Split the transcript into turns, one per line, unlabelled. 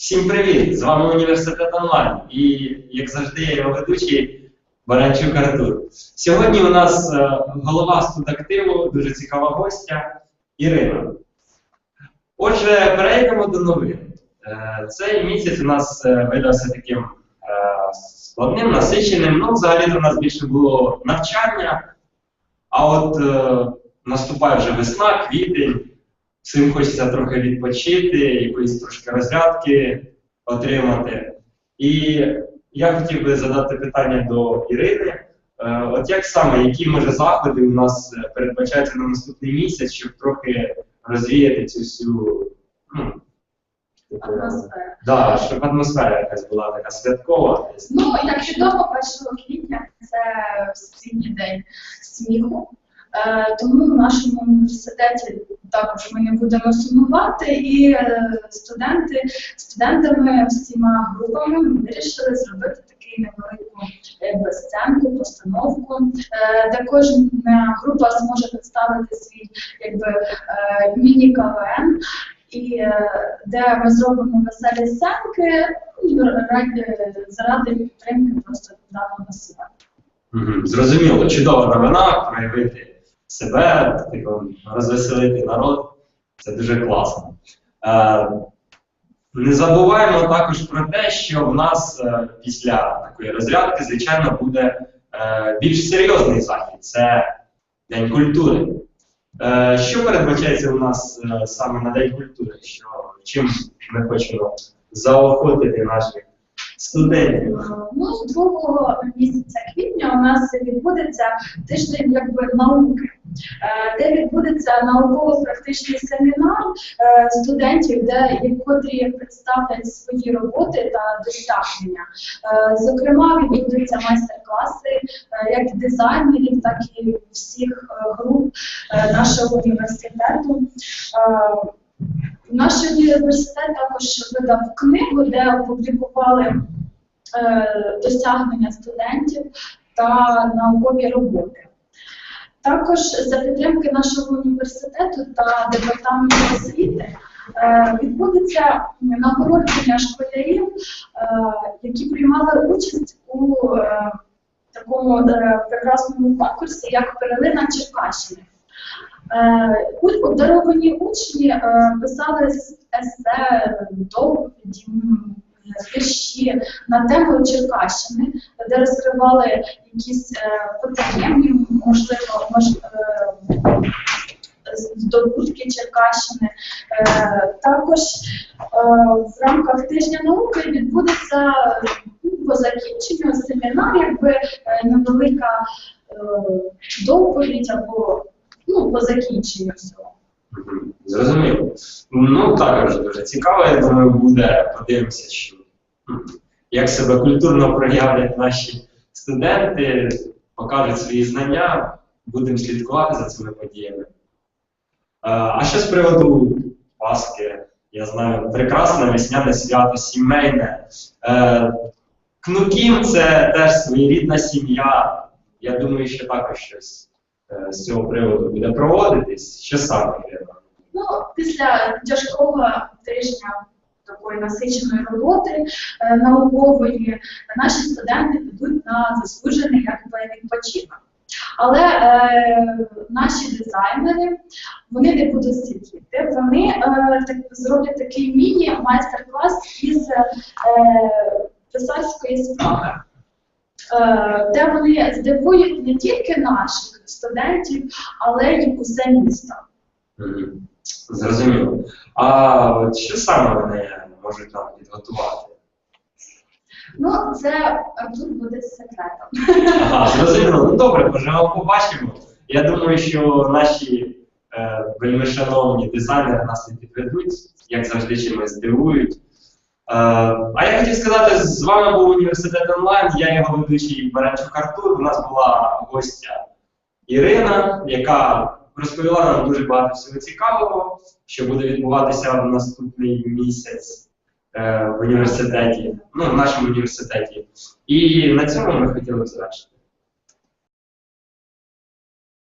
Всім привіт! З вами університет онлайн. І як завжди, я його ведучий Баранчук Артур. Сьогодні у нас е, голова студактиву, дуже цікава гостя Ірина. Отже, перейдемо до новин. Е, Цей місяць у нас е, видався таким складним, насиченим. Ну, взагалі у нас більше було навчання, а от наступає вже весна, квітень. Всім хочеться трохи відпочити, якоїсь трошки розрядки отримати. І я хотів би задати питання до Ірини. Е, От як саме, які може заходи у нас е, передбачаються на наступний місяць, щоб трохи розвіяти цю всю ну, таку. Да, щоб атмосфера якась була така святкова.
Ну, як відомо, 1 квітня це всесвітній день сміху. Е, Тому в нашому університеті також ми не будемо сумувати, і е, студенти, студентами всіма групами ми вирішили зробити такий невелику якби, сценку, постановку, е, де кожна група зможе представити свій якби, е, міні-КВН. І е, де ми зробимо веселі сценки ну, заради підтримки просто даного свята.
Зрозуміло, чудова новина проявити себе, типу, розвеселити народ. Це дуже класно. Е, не забуваємо також про те, що в нас е, після такої розрядки, звичайно, буде е, більш серйозний захід це День культури. Е, що передбачається у нас е, саме на День культури? Що, чим ми хочемо заохотити наших студентів?
Ну, з другого місяця квітня у нас відбудеться тиждень якби науки, е, де відбудеться науково-практичний семінар е, студентів, де котрі представлять свої роботи та досягнення. Е, Зокрема, відбудуться майстер-класи е, як дизайнерів, так і всіх е, груп е, нашого університету. Е, Наш університет також видав книгу, де опублікували е, досягнення студентів та наукові роботи. Також за підтримки нашого університету та департаменту освіти е, відбудеться нагородження школярів, е, які приймали участь у е, такому прекрасному конкурсі, як Перлина Черкащини. Обдаровані учні писали есе, доповіді, вірші на тему Черкащини, де розкривали якісь е, потаємні, можливо, мож, е, здобутки Черкащини. Е, Також в рамках тижня науки відбудеться ну, по закінченню семінар, якби невелика доповідь або ну, по закінченню всього.
Зрозуміло. Ну, також дуже цікаво, я думаю, буде. Подивимося, що, як себе культурно проявлять наші студенти, покажуть свої знання, будемо слідкувати за цими подіями. Е, А що з приводу Пасхи? Я знаю, прекрасне весняне свято, сімейне. Е, Кнукім це теж своєрідна сім'я. Я думаю, що також щось е, з цього приводу буде проводитись. Що саме?
Ну, після тяжкого тижня такої насиченої роботи е, наукової, наші студенти підуть на заслужений якби відпочинок. Але е, наші дизайнери вони не будуть сидіти. Вони е, так, зроблять такий міні-майстер-клас із е, писарської справи. Е, де вони здивують не тільки наших студентів, але й усе місто.
Зрозуміло. А от що саме вони можуть нам підготувати?
Ну, це тут буде секретом.
Ага, зрозуміло. Ну добре, поживемо, побачимо. Я думаю, що наші е, вельми шановні дизайнери нас не підведуть, як завжди чимось здивують. Е, а я хотів сказати, з вами був університет онлайн, я його ведучий Баранчук Артур. У нас була гостя Ірина, яка розповіла нам дуже багато всього цікавого, що буде відбуватися в наступний місяць е, в університеті, ну, в нашому університеті. І на цьому ми хотіли завершити.